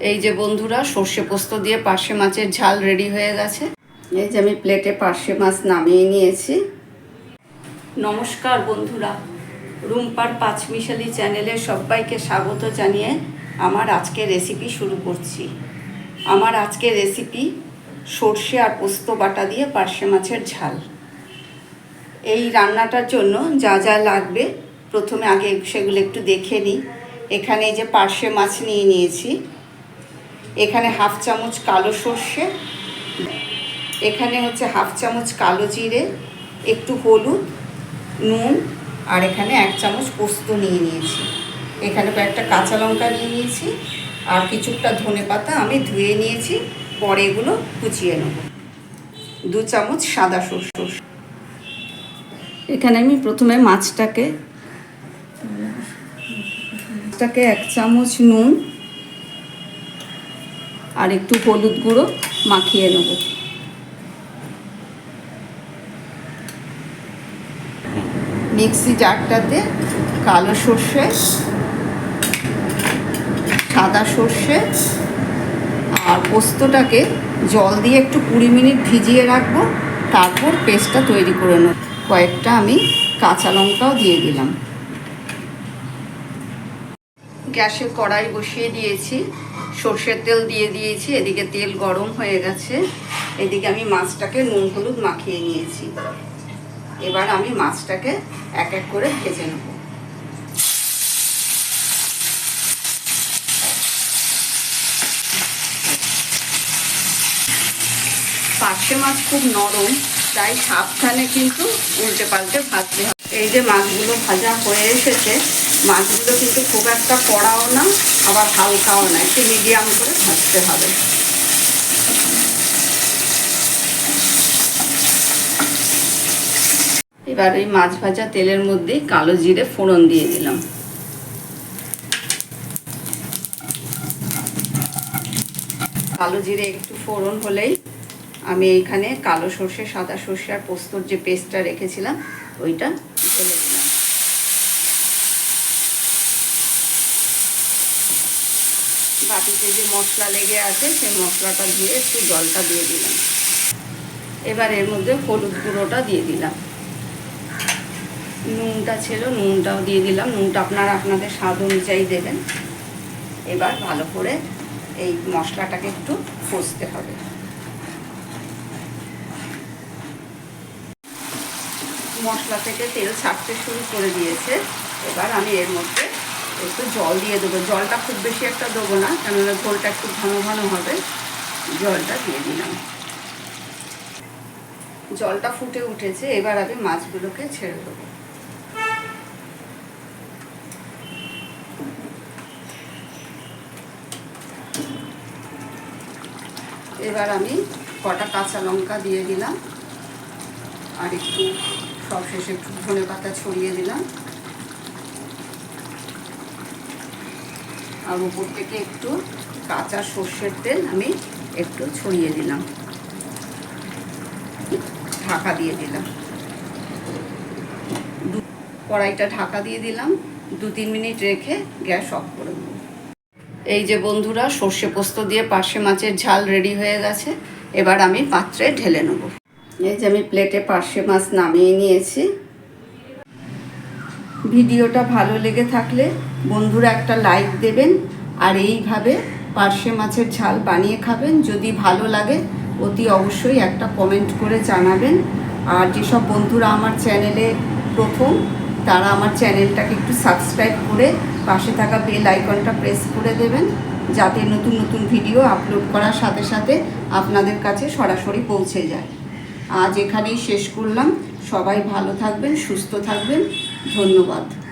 এই যে বন্ধুরা, সর্ষে পোস্ত দিয়ে পার্শে মাছের ঝাল রেডি হয়ে গেছে। এই যে আমি প্লেটে পার্শে মাছ নামিয়ে নিয়েছি। নমস্কার বন্ধুরা, রুম্পার পাঁচমিশালি চ্যানেলে সবাইকে স্বাগত জানিয়ে আমার আজকে রেসিপি শুরু করছি। আমার আজকে রেসিপি সর্ষে আর পোস্ত বাটা দিয়ে পার্শে মাছের ঝাল। এই রান্নাটার জন্য যা যা লাগবে, প্রথমে আগে সেগুলো একটু দেখে নিই। এখানে যে পার্শে মাছ নিয়ে নিয়েছি। এখানে হাফ চামচ কালো সর্ষে, এখানে হচ্ছে হাফ চামচ কালো জিরে, একটু হলুদ, নুন, আর এখানে এক চামচ পোস্ত নিয়ে নিয়েছি। এখানে কয়েকটা কাঁচা লঙ্কা নিয়ে নিয়েছি, আর কিছুটা ধনে পাতা আমি ধুয়ে নিয়েছি, পরে এগুলো কুচিয়ে নেব। দু চামচ সাদা সর্ষে। এখানে আমি প্রথমে মাছটাকে মাছটাকে এক চামচ নুন আর একটু হলুদ গুঁড়ো মাখিয়ে নেব। মিক্সি জারটাতে কালো সর্ষে, সাদা সর্ষে আর পোস্তটাকে জল দিয়ে একটু কুড়ি মিনিট ভিজিয়ে রাখব। তারপর পেস্টটা তৈরি করে নেব। কয়েকটা আমি কাঁচা লঙ্কাও দিয়ে দিলাম। গ্যাসে কড়াই বসিয়ে দিয়েছি। সর্ষের তেল দিয়ে দিয়েছি, এদিকে তেল গরম হয়ে গেছে। এদিকে আমি মাছটাকে নুন হলুদ মাখিয়ে নিয়েছি। এবার আমি মাছটাকে এক এক করে ভেজে নেব। পার্শে মাছ খুব নরম, তাই সাবধানে কিন্তু উল্টে পাল্টে ভাজতে হবে। এই যে মাছগুলো ভাজা হয়ে এসেছে মাছগুলো কিন্তু খুব একটা কড়াও না, আবার হালকাও না, একটু মিডিয়াম করে ভাজতে হবে। এবার এই মাছ ভাজা তেলের মধ্যেই কালো জিরে ফোড়ন দিয়ে দিলাম। কালো জিরে একটু ফোড়ন হলেই আমি এইখানে কালো সর্ষে, সাদা সর্ষে আর পোস্তর যে পেস্টটা রেখেছিলাম, ওইটা ঢেলে দিলাম। বাটিতে যে মশলা লেগে আছে, সেই মশলাটা দিয়ে একটু জলটা দিয়ে দিলাম। এবার এর মধ্যে হলুদ গুঁড়োটা দিয়ে দিলাম। নুনটা ছিল, নুনটাও দিয়ে দিলাম। নুনটা আপনারা আপনাদের স্বাদ অনুযায়ী দেবেন। এবার ভালো করে এই মশলাটাকে একটু কষতে হবে। মশলা থেকে তেল ছাড়তে শুরু করে দিয়েছে। এবার আমি এর মধ্যে একটু জল দিয়ে দেবো। জলটা খুব বেশি একটা দেবো না, কেননা ঝোলটা একটু ঘন ঘন হবে। জলটা দিয়ে দিলাম। জলটা ফুটে উঠেছে, এবার আমি মাছগুলোকে ছেড়ে দেবো। এবার আমি কটা কাঁচা লঙ্কা দিয়ে দিলাম। আর একটু সব শেষে একটু ধনে পাতা ছড়িয়ে দিলাম। আর উপর থেকে একটু কাঁচা সর্ষের তেল আমি একটু ছড়িয়ে দিলাম। ঢাকা দিয়ে দিলাম। কড়াইটা ঢাকা দিয়ে দিলাম। দু তিন মিনিট রেখে গ্যাস অফ করে দেবো। এই যে বন্ধুরা, সর্ষে পোস্ত দিয়ে পার্শে মাছের ঝাল রেডি হয়ে গেছে। এবার আমি পাত্রে ঢেলে নেব। এই যে আমি প্লেটে পার্শে মাছ নামিয়ে নিয়েছি। ভিডিওটা ভালো লেগে থাকলে বন্ধুরা একটা লাইক দেবেন আর এইভাবে পার্শে মাছের ঝাল বানিয়ে খাবেন। যদি ভালো লাগে, অতি অবশ্যই একটা কমেন্ট করে জানাবেন। আর যেসব বন্ধুরা আমার চ্যানেলে প্রথম, তারা আমার চ্যানেলটাকে একটু সাবস্ক্রাইব করে পাশে থাকা বেল আইকনটা প্রেস করে দেবেন, যাতে নতুন নতুন ভিডিও আপলোড করার সাথে সাথে আপনাদের কাছে সরাসরি পৌঁছে যায়। আজ এখানেই শেষ করলাম। সবাই ভালো থাকবেন, সুস্থ থাকবেন। ধন্যবাদ।